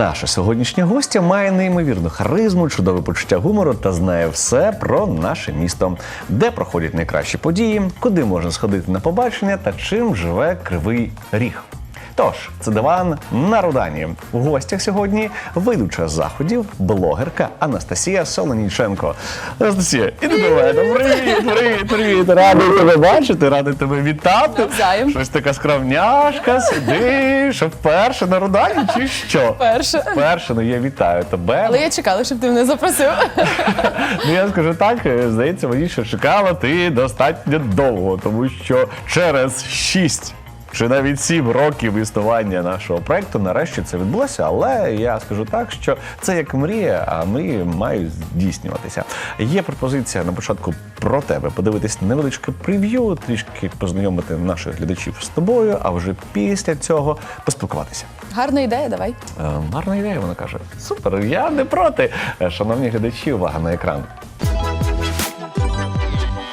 Наша сьогоднішня гостя має неймовірну харизму, чудове почуття гумору та знає все про наше місто, де проходять найкращі події, куди можна сходити на побачення та чим живе кривий ріг. Тож, це диван на Рудані. У гостях сьогодні ведуча заходів, блогерка Анастасія Солоніченко. Анастасія, іди до мене. Привіт, привіт, привіт. Радий тебе бачити, радий тебе вітати. Навзаєм. Щось така скромняшка, сидиш, вперше на Рудані чи що? Перше. Вперше, ну я вітаю тебе. Але я чекала, щоб ти мене запросив. Ну я скажу так, е, здається мені, що чекала ти достатньо довго, тому що через шість. Чи навіть сім років існування нашого проекту нарешті це відбулося, але я скажу так, що це як мрія, а мрії мають здійснюватися. Є пропозиція на початку про тебе подивитись невеличке прев'ю, трішки познайомити наших глядачів з тобою, а вже після цього поспілкуватися. Гарна ідея, давай. Е, Гарна ідея, вона каже. Супер, я не проти. Е, Шановні глядачі, увага на екран.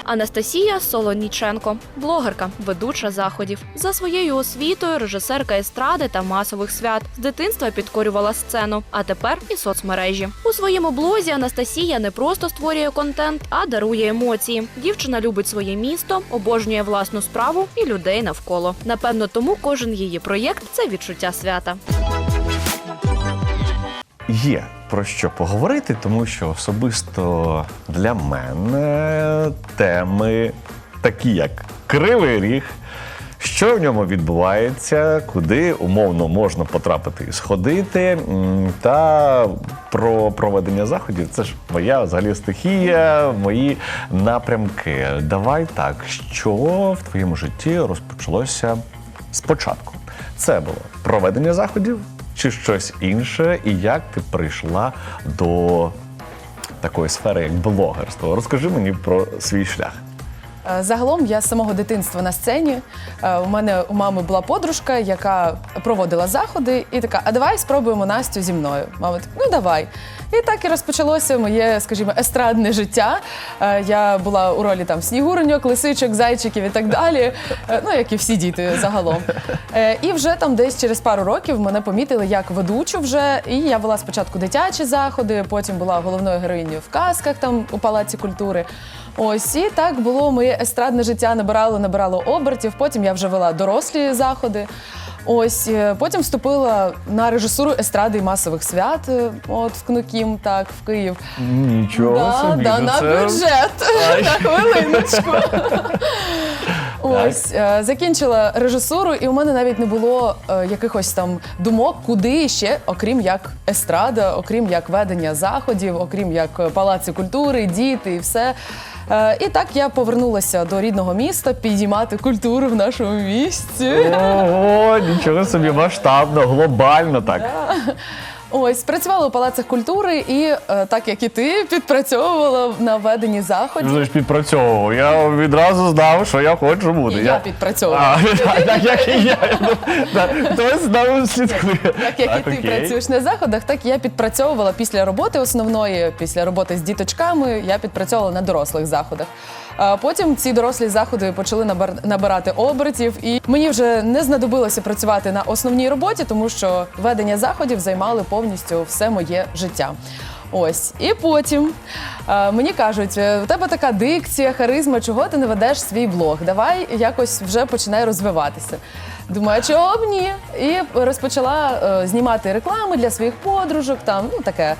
Анастасія Солоніченко, блогерка, ведуча заходів. За своєю освітою режисерка естради та масових свят. З дитинства підкорювала сцену, а тепер і соцмережі. У своєму блозі Анастасія не просто створює контент, а дарує емоції. Дівчина любить своє місто, обожнює власну справу і людей навколо. Напевно, тому кожен її проєкт це відчуття свята. Є про що поговорити, тому що особисто для мене теми такі, як Кривий Ріг. Що в ньому відбувається, куди умовно можна потрапити і сходити, та про проведення заходів це ж моя взагалі стихія, мої напрямки. Давай так, що в твоєму житті розпочалося спочатку? Це було проведення заходів чи щось інше, і як ти прийшла до такої сфери, як блогерство? Розкажи мені про свій шлях. Е, Загалом я з самого дитинства на сцені. Е, У мене у мами була подружка, яка проводила заходи, і така: а давай спробуємо Настю зі мною. Мама така, ну давай. І так і розпочалося моє, скажімо, естрадне життя. Е, Я була у ролі там снігуреньок, лисичок, зайчиків і так далі. Ну, як і всі діти загалом. І вже там десь через пару років мене помітили як ведучу вже. І я вела спочатку дитячі заходи, потім була головною героїнею в казках там у Палаці культури. Ось і так було моє естрадне життя набирало, набирало обертів. Потім я вже вела дорослі заходи. Ось е, потім вступила на режисуру естради і масових свят. е, От в КНУКІМ, так, в Київ. Нічого да, собі. да, ну на це- бюджет. На хвилиночку. Ось е, закінчила режисуру, і у мене навіть не було якихось там думок, куди ще, окрім як естрада, окрім як ведення заходів, окрім як палаці культури, діти і все. Е, І так я повернулася до рідного міста підіймати культуру в нашому місті. Ого, нічого собі масштабно, глобально так. Ось працювала у палацах культури, і е, так як і ти підпрацьовувала на веденні заходів. Ж підпрацьовував. Я відразу знав, що я хочу бути. І я підпрацьовувала. А, так, як і я. Ну, Хтось з слідкує. Так як і ти працюєш на заходах, так я підпрацьовувала після роботи основної, після роботи з діточками, я підпрацьовувала на дорослих заходах. Потім ці дорослі заходи почали набирати обертів, і мені вже не знадобилося працювати на основній роботі, тому що ведення заходів займали повністю все моє життя. Ось і потім е, мені кажуть, «Е, у тебе така дикція, харизма, чого ти не ведеш свій блог? Давай якось вже починай розвиватися. Думаю, чого б ні? І розпочала е, знімати реклами для своїх подружок, там ну таке.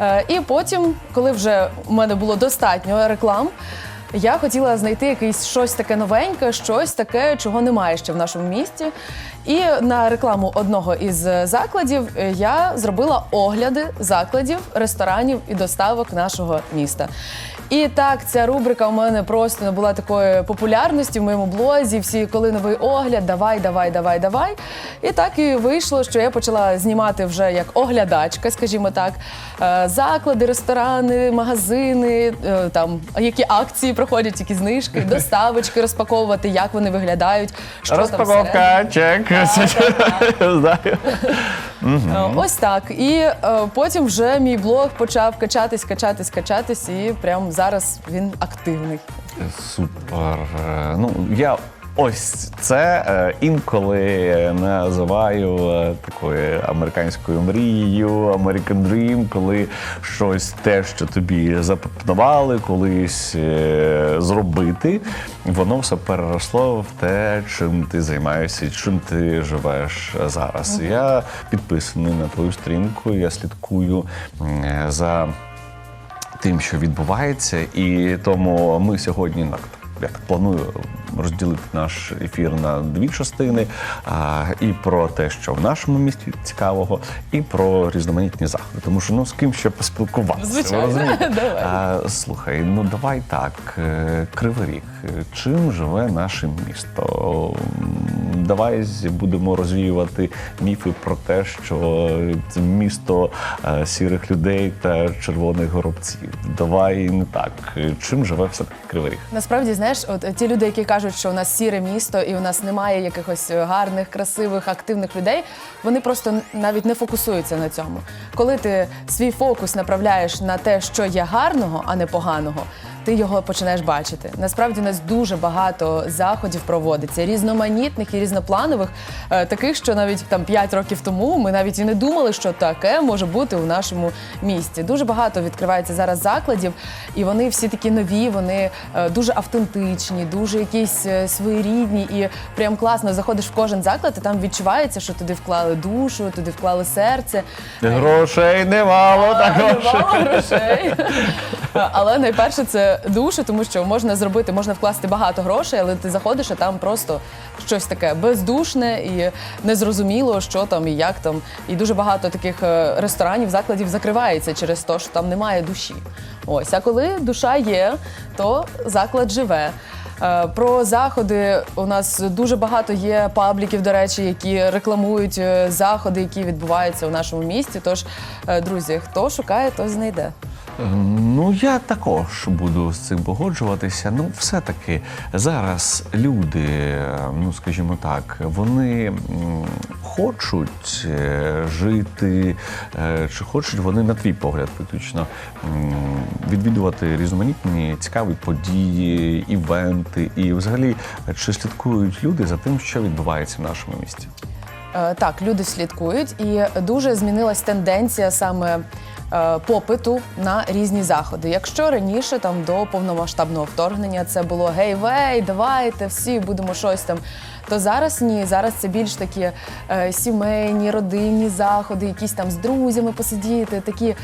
Е, і потім, коли вже у мене було достатньо реклам. Я хотіла знайти якесь щось таке новеньке, щось таке, чого немає ще в нашому місті. І на рекламу одного із закладів е, я зробила огляди закладів, ресторанів і доставок нашого міста. І так, ця рубрика у мене просто набула такої популярності в моєму блозі. Всі, коли новий огляд, давай, давай, давай, давай. І так і вийшло, що я почала знімати вже як оглядачка, скажімо так, е, заклади, ресторани, магазини, е, там які акції проходять, які знижки, доставочки розпаковувати, як вони виглядають. Що там. Розпаковка, чек. Знаю. Е, Ось так. І е, потім вже мій блог почав качатись, качатись, качатись, і прямо зараз він активний. Супер. Е, Ну, я ось це е, інколи називаю е, такою американською мрією, American Dream, коли щось те, що тобі запропонували колись е, зробити, воно все переросло в те, чим ти займаєшся, чим ти живеш зараз. Я підписаний на твою сторінку, я слідкую е, за тим, що відбувається, і тому ми сьогодні на я так планую розділити наш ефір на дві частини. А, і про те, що в нашому місті цікавого, і про різноманітні заходи. Тому що ну з ким ще поспілкуватися. Звичайно. розумієте? Давай. А, слухай, ну давай так. е, Кривий Ріг. Чим живе наше місто? Давай будемо розвіювати міфи про те, що це місто е, сірих людей та червоних горобців. Давай не так. Чим живе все таки Кривий? Насправді, знаєш, от ті люди, які кажуть, що у нас сіре місто і у нас немає якихось гарних, красивих, активних людей, вони просто навіть не фокусуються на цьому. Коли ти свій фокус направляєш на те, що є гарного, а не поганого. Ти його починаєш бачити. Насправді у нас дуже багато заходів проводиться, різноманітних і різнопланових, е, таких, що навіть там 5 років тому ми навіть і не думали, що таке може бути у нашому місті. Дуже багато відкривається зараз закладів, і вони всі такі нові, вони е, дуже автентичні, дуже якісь е, своєрідні і прям класно заходиш в кожен заклад, і там відчувається, що туди вклали душу, туди вклали серце. Грошей немало, так грошей. Мало грошей. Але найперше це душа, тому що можна зробити, можна вкласти багато грошей, але ти заходиш, а там просто щось таке бездушне і незрозуміло, що там і як там. І дуже багато таких е, ресторанів, закладів закривається через те, що там немає душі. Ось, а коли душа є, то заклад живе. Е, Про заходи у нас дуже багато є пабліків, до речі, які рекламують е, заходи, які відбуваються у нашому місті. Тож, друзі, хто шукає, той знайде. Ну, я також буду з цим погоджуватися. Ну, все-таки зараз люди, ну скажімо так, вони хочуть е, жити, е, чи хочуть вони, на твій погляд, виключно відвідувати різноманітні цікаві події, івенти, і взагалі чи слідкують люди за тим, що відбувається в нашому місті? Е, Так, люди слідкують, і дуже змінилась тенденція саме попиту на різні заходи. Якщо раніше, там до повномасштабного вторгнення, це було гей вей, давайте всі будемо щось там. То зараз ні, зараз це більш такі е, сімейні, родинні заходи, якісь там з друзями посидіти, такі е,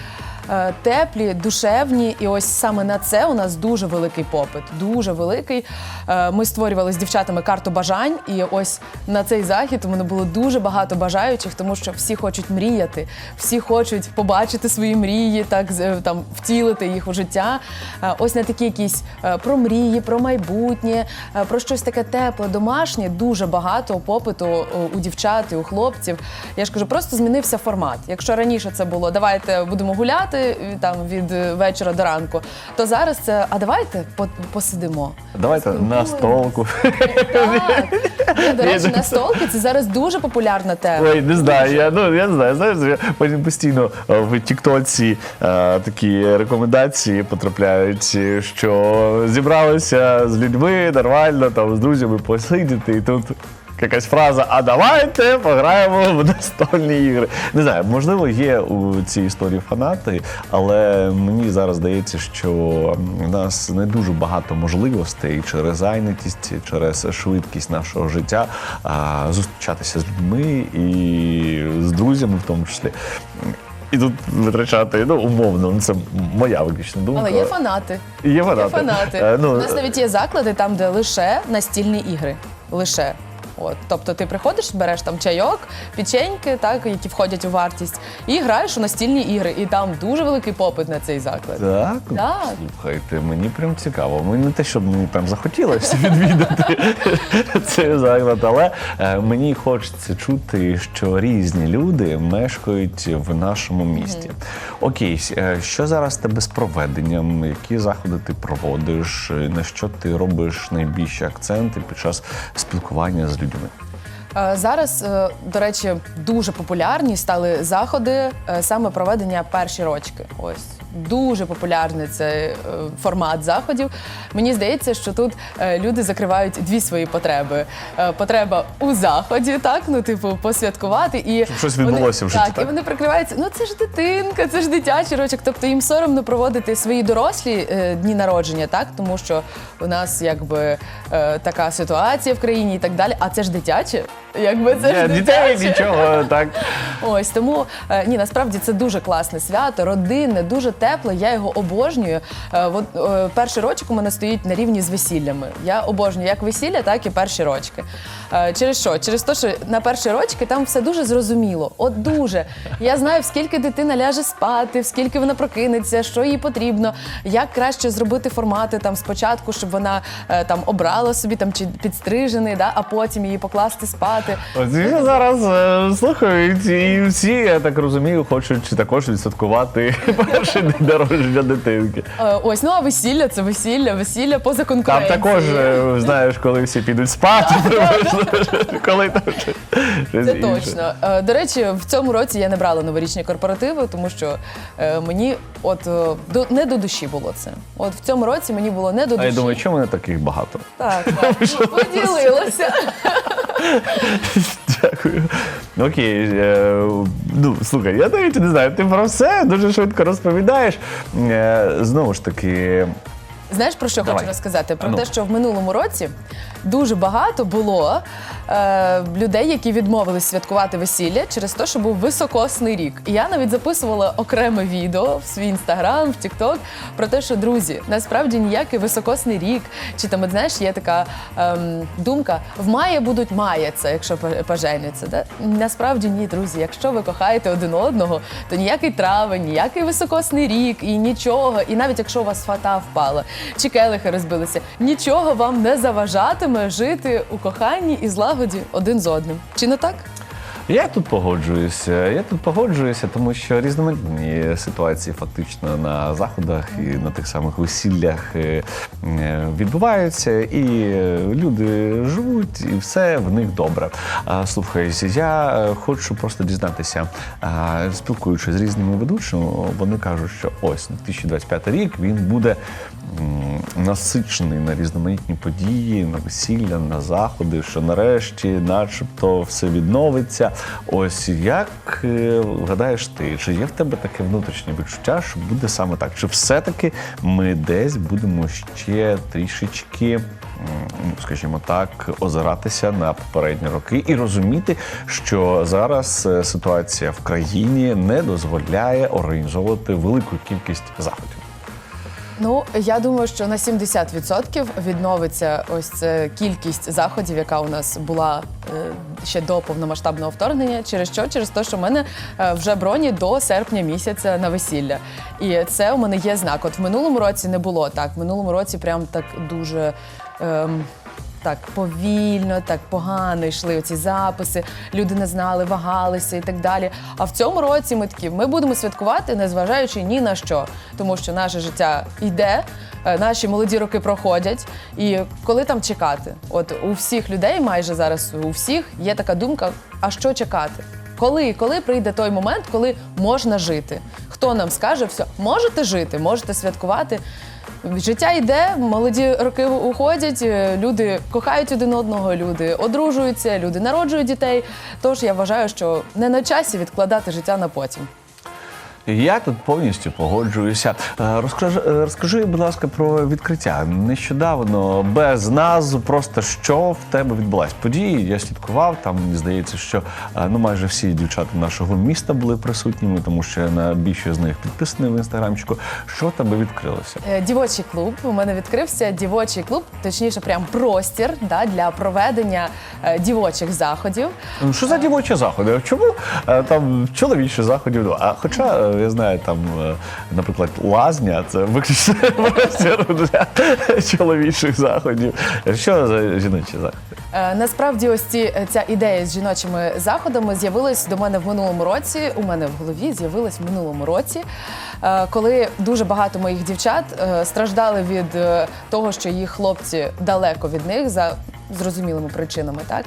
теплі, душевні. І ось саме на це у нас дуже великий попит. Дуже великий. Е, Ми створювали з дівчатами карту бажань, і ось на цей захід у мене було дуже багато бажаючих, тому що всі хочуть мріяти, всі хочуть побачити свої мрії, так е, там втілити їх у життя. Е, Ось на такі якісь е, про мрії, про майбутнє, е, про щось таке тепле, домашнє. Дуже багато попиту е, у дівчат і у хлопців. Я ж кажу, просто змінився формат. Якщо раніше це було давайте будемо гуляти е, там від е, вечора до ранку, то зараз це а давайте по- посидимо. Давайте на столку. Так. Ну, До речі, настолки це зараз дуже популярна тема. Ой, не знаю, я ну я не знаю. Знаєш, я потім постійно е, в Тіктоці е, такі рекомендації потрапляють, е, що зібралися з людьми нормально, там з друзями посидіти, і тут. Якась фраза, а давайте пограємо в настольні ігри. Не знаю, можливо, є у цій історії фанати, але мені зараз здається, що в нас не дуже багато можливостей через зайнятість, через швидкість нашого життя зустрічатися з людьми і з друзями, в тому числі. І тут витрачати, ну, умовно, ну, це моя виключна думка. Але є фанати. Є фанати. Є фанати. Е, ну, У нас навіть є заклади там, де лише настільні ігри. Лише. От, тобто ти приходиш, береш там чайок, печеньки, так, які входять у вартість, і граєш у настільні ігри. І там дуже великий попит на цей заклад. Так, Так. слухайте, мені прям цікаво. Мені не те, щоб мені прям захотілося відвідати цей заклад, але е, мені хочеться чути, що різні люди мешкають в нашому місті. Окей, е, що зараз тебе з проведенням? Які заходи ти проводиш? Е, На що ти робиш найбільші акценти під час спілкування з людьми? Е, Зараз, е, до речі, дуже популярні стали заходи е, саме проведення перші рочки. Ось дуже популярний цей е, формат заходів. Мені здається, що тут е, люди закривають дві свої потреби: Е, потреба у заході, так ну типу посвяткувати і Щоб щось відбулося в житті, Так, і вони прикриваються. Ну це ж дитинка, це ж дитячий рочок. Тобто їм соромно проводити свої дорослі дні народження, так тому що у нас якби така ситуація в країні і так далі. А це ж дитяче. Якби це ж дітей дитяче. нічого так. Ось тому е, ні, насправді це дуже класне свято, родинне, дуже тепле. Я його обожнюю. Е, от, е, перший рочок у мене стоїть на рівні з весіллями. Я обожнюю як весілля, так і перші рочки. Е, через що? Через те, що на перші рочки там все дуже зрозуміло. От дуже. Я знаю, в скільки дитина ляже спати, в скільки вона прокинеться, що їй потрібно, як краще зробити формати там спочатку, щоб вона е, там обрала собі там чи підстрижений, да, а потім її покласти спати. От всі зараз е, слухають, і всі, я так розумію, хочуть також відсвяткувати перший день народження дитинки. Е, Ось, ну а весілля це весілля, весілля поза Там конкуренцією. також, е, знаєш, коли всі підуть спати, коли там щось Це інше. точно. Е, До речі, в цьому році я не брала новорічні корпоративи, тому що е, мені от е, до не до душі було це. От в цьому році мені було не до А душі. я думаю, чому мене таких багато? так, так. Поділилася. Дякую. Окей. Е, ну, слухай, я навіть не знаю, ти про все дуже швидко розповідаєш. Е, знову ж таки, Знаєш про що Давай. хочу розказати? Про ну. те, що в минулому році дуже багато було е, людей, які відмовились святкувати весілля через те, що був високосний рік. І я навіть записувала окреме відео в свій інстаграм, в Тікток про те, що друзі, насправді ніякий високосний рік, чи там, знаєш, є така ем, думка: в має будуть маяться, якщо поженяться. Да? Насправді ні, друзі. Якщо ви кохаєте один одного, то ніякий травень, ніякий високосний рік і нічого. І навіть якщо у вас фата впала, чи келихи розбилися, нічого вам не заважатиме жити у коханні і злагоді один з одним. Чи не так? Я тут погоджуюся. Я тут погоджуюся, тому що різноманітні ситуації фактично на заходах і на тих самих весіллях е, відбуваються, і люди живуть, і все в них добре. А, Слухай, я хочу просто дізнатися, спілкуючись з різними ведучими, вони кажуть, що ось 2025 рік він буде насичений на різноманітні події, на весілля, на заходи, що нарешті, начебто, все відновиться. Ось як е, гадаєш ти, чи є в тебе таке внутрішнє відчуття, що буде саме так? Чи все-таки ми десь будемо ще трішечки, скажімо так, озиратися на попередні роки і розуміти, що зараз е, ситуація в країні не дозволяє організовувати велику кількість заходів? Ну я думаю, що на 70% відновиться ось ця кількість заходів, яка у нас була е, ще до повномасштабного вторгнення. Через що? Через те, що в мене е, вже броні до серпня місяця на весілля. І це у мене є знак. От в минулому році не було так. В минулому році прям так дуже. Ем, так повільно, так погано йшли оці записи, люди не знали, вагалися і так далі. А в цьому році ми такі, ми будемо святкувати, незважаючи ні на що, тому що наше життя йде, е, наші молоді роки проходять. І коли там чекати? От у всіх людей, майже зараз у всіх є така думка: а що чекати? Коли, коли прийде той момент, коли можна жити? Хто нам скаже, все, можете жити, можете святкувати. Життя йде, молоді роки уходять, е, люди кохають один одного, люди одружуються, люди народжують дітей. Тож я вважаю, що не на часі відкладати життя на потім. Я тут повністю погоджуюся. Е, Розкажи, е, розкажи, будь ласка, про відкриття. Нещодавно без назв, просто що в тебе відбулась події. Я слідкував. Там мені здається, що е, ну майже всі дівчата нашого міста були присутніми, тому що я на більшість з них підписаний в інстаграмчику. Що в тебе відкрилося? Дівочий клуб. У мене відкрився дівочий клуб, точніше, прям простір да, для проведення дівочих заходів. Ну, Що за дівочі заходи? Чому там чоловічі заходів? А хоча я знаю, там, е, наприклад, лазня це виключно для чоловічих заходів. Що за жіночі заходи? Е, Насправді, ось ці е, ця ідея з жіночими заходами з'явилась до мене в минулому році. У мене в голові з'явилась в минулому році, коли дуже багато моїх дівчат страждали від того, що їх хлопці далеко від них за зрозумілими причинами, так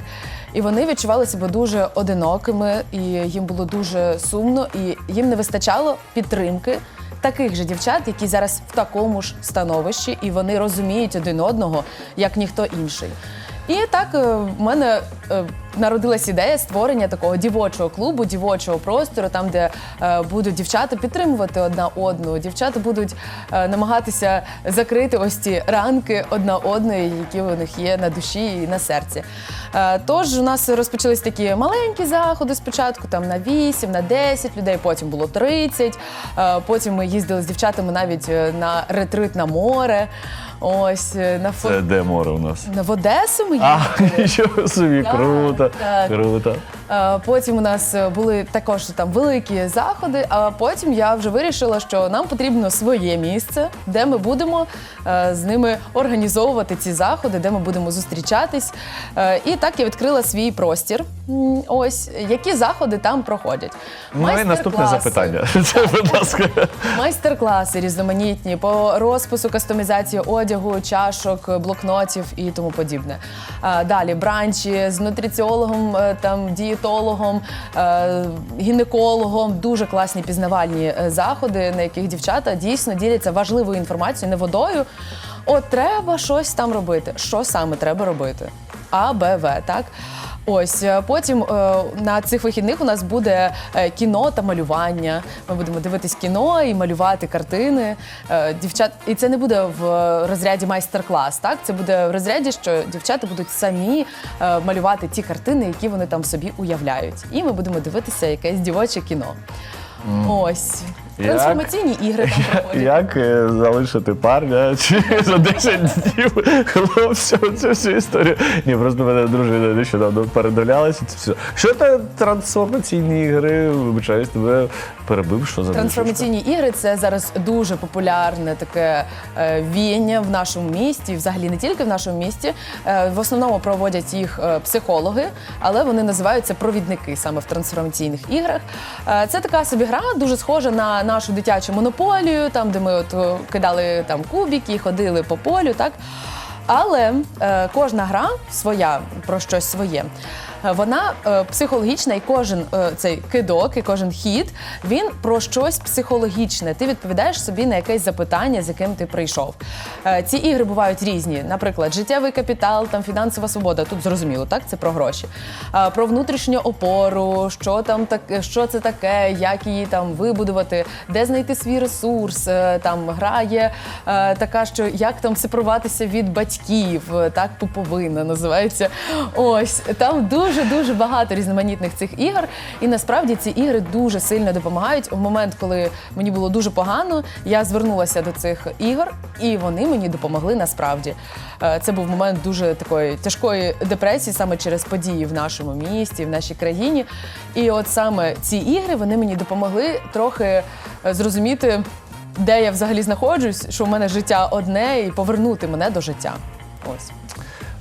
і вони відчували себе дуже одинокими, і їм було дуже сумно, і їм не вистачало підтримки. Таких же дівчат, які зараз в такому ж становищі, і вони розуміють один одного як ніхто інший. І так е, в мене е, народилась ідея створення такого дівочого клубу, дівочого простору, там, де е, будуть дівчата підтримувати одна одну. Дівчата будуть е, намагатися закрити ось ці ранки одна одної, які у них є на душі і на серці. Е, Тож у нас розпочались такі маленькі заходи спочатку, там на 8, на 10 людей, потім було 30. Е, Потім ми їздили з дівчатами навіть е, на ретрит на море. Ось е, на фо... Це де море у нас? в Одесу ми А, нічого собі, Так, круто, так. круто. Е, Потім у нас е, були також там великі заходи. А потім я вже вирішила, що нам потрібно своє місце, де ми будемо е, з ними організовувати ці заходи, де ми будемо зустрічатись. Е, І так я відкрила свій простір. М, Ось які заходи там проходять. Ну і наступне Майстер-класи. запитання. Це, будь ласка. Майстер-класи різноманітні по розпису кастомізації одягу, чашок, блокнотів і тому подібне. А, Далі бранчі з нутриціологом, е, там дієтологом, е, гінекологом. Дуже класні пізнавальні е, заходи, на яких дівчата дійсно діляться важливою інформацією, не водою. От треба щось там робити. Що саме треба робити? А, Б, В, так? Ось е, потім е, на цих вихідних у нас буде е, кіно та малювання. Ми будемо дивитись кіно і малювати картини. Дівчат, і це не буде в розряді майстер-клас. Так, це буде в розряді, що дівчата будуть самі малювати ті картини, які вони там собі уявляють. І ми буднемо дивитися якесь дівоче кіно. Ось Як? Трансформаційні ігри там проходять. Як е, залишити парня чи за 10 днів хлопця цю всю історію? Ні, просто мене дружина нещодавно передивлялася. Це все. Що це трансформаційні ігри? Вибачаюсь, тебе перебив, що за Трансформаційні ігри це зараз дуже популярне таке е, віяння в нашому місті, і взагалі не тільки в нашому місті. Е, в основному проводять їх е, психологи, але вони називаються провідники саме в трансформаційних іграх. Е, це така собі гра, дуже схожа на нашу дитячу монополію, там де ми от е, кидали там кубики, ходили по полю, так. Але е, кожна гра своя про щось своє. Вона е, психологічна, і кожен е, цей кидок, і кожен хід він про щось психологічне. Ти відповідаєш собі на якесь запитання, з яким ти прийшов. Е, ці ігри бувають різні. Наприклад, життєвий капітал, там фінансова свобода. Тут зрозуміло, так це про гроші. Про внутрішню опору, що там таке, що це таке, як її там вибудувати, де знайти свій ресурс. Там грає така, що як там сепаруватися від батьків, так пуповина називається. Ось там дуже дуже багато різноманітних цих ігор. І насправді ці ігри дуже сильно допомагають. У момент, коли мені було дуже погано, я звернулася до цих ігор, і вони мені допомогли насправді. Е, Це був момент дуже такої тяжкої депресії, саме через події в нашому місті, в нашій країні. І от саме ці ігри вони мені допомогли трохи е, зрозуміти, де я взагалі знаходжусь, що в мене життя одне, і повернути мене до життя. Ось.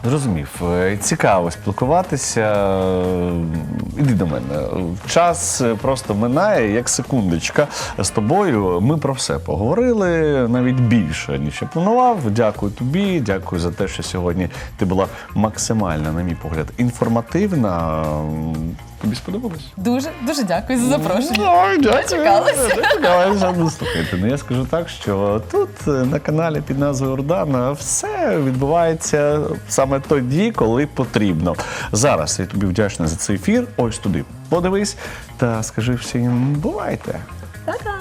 Зрозумів. Е, Цікаво спілкуватися. Іди до мене. Час е, просто минає, як секундочка. З тобою ми про все поговорили навіть більше, ніж я планував. Дякую тобі, дякую за те, що сьогодні ти була максимально, на мій погляд, інформативна. Тобі сподобалось? Дуже дуже дякую за запрошення. Ой. Дочекалася. Дочекалася. Ну, слухайте, ну я скажу так, що тут е, на каналі під назвою Ордана все відбувається саме тоді, коли потрібно. Зараз я тобі вдячна за цей ефір. Ось туди подивись та скажи всім бувайте. Пока!